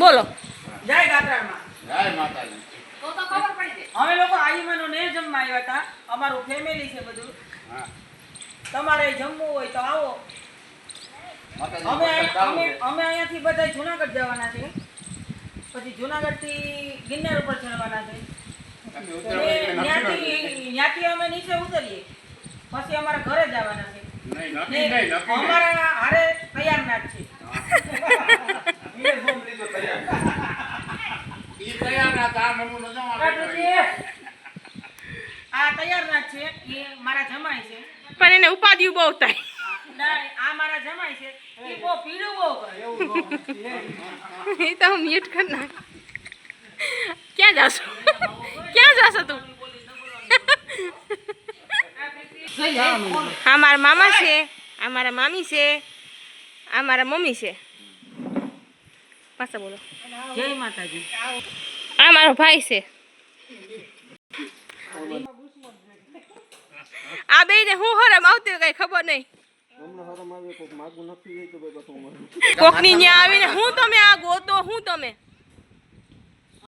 બોલો જય ગાત્રામાં. જય માતાજી. અમે લોકો આયુમાનો ને જમવા આવ્યા હતા. અમારું ફેમિલી છે બધું. તમારે જમવું હોય તો આવો. અમે અમે અમે અહીંયાથી બધા જુનાગઢ જવાના છે પછી જુનાગઢથી ગિરનાર ઉપર ચડવાના છે. ત્યાંથી અમે નીચે ઉતરીએ. પછી અમારા ઘરે જવાના છે અમારા હારે તૈયાર જ છે ઈ તૈયાર ના હતા, આ નમૂનો જો આ બેઠો છે. આ તૈયાર ના છે એ મારા જમાય છે. પણ એને ઉપાધિ બહુ થાય. આ મારા જમાય છે એ બહુ પીળું બહુ કરે. એ તો હું મ્યુટ કરી નાખ. ક્યાં જાશો? ક્યાં જાશો તું? આ મારા મામા છે આ મારા મામી છે આ મારા મમ્મી છે. પાછા બોલો. જય માતાજી. આ મારો ભાઈ છે. આ બે ને હું હરમ આવતી કઈ ખબર નહીં. કોકની ન્યા આવીને હું તમે આ ગોતો હું તમે?